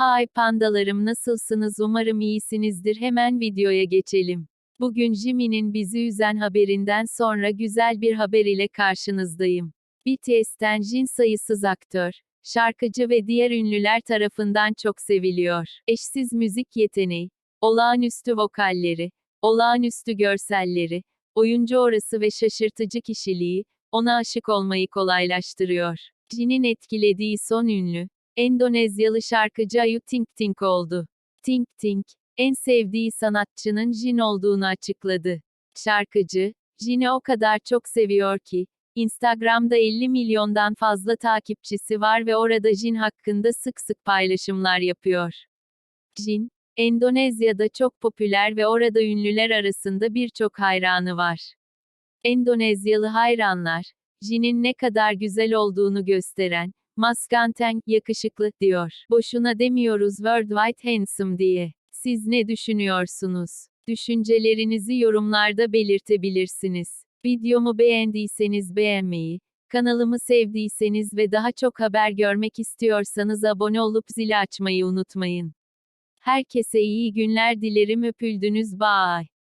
Hay pandalarım nasılsınız umarım iyisinizdir hemen videoya geçelim. Bugün Jimin'in bizi üzen haberinden sonra güzel bir haber ile karşınızdayım. BTS'ten Jin sayısız aktör, şarkıcı ve diğer ünlüler tarafından çok seviliyor. Eşsiz müzik yeteneği, olağanüstü vokalleri, olağanüstü görselleri, oyuncu orası ve şaşırtıcı kişiliği, ona aşık olmayı kolaylaştırıyor. Jin'in etkilediği son ünlü, Endonezyalı şarkıcı Ayu Ting Ting oldu. Ting Ting, en sevdiği sanatçının Jin olduğunu açıkladı. Şarkıcı, Jin'i o kadar çok seviyor ki, Instagram'da 50 milyondan fazla takipçisi var ve orada Jin hakkında sık sık paylaşımlar yapıyor. Jin, Endonezya'da çok popüler ve orada ünlüler arasında birçok hayranı var. Endonezyalı hayranlar, Jin'in ne kadar güzel olduğunu gösteren, Maskanten, yakışıklı, diyor. Boşuna demiyoruz worldwide handsome diye. Siz ne düşünüyorsunuz? Düşüncelerinizi yorumlarda belirtebilirsiniz. Videomu beğendiyseniz beğenmeyi, kanalımı sevdiyseniz ve daha çok haber görmek istiyorsanız abone olup zili açmayı unutmayın. Herkese iyi günler dilerim öpüldünüz bye.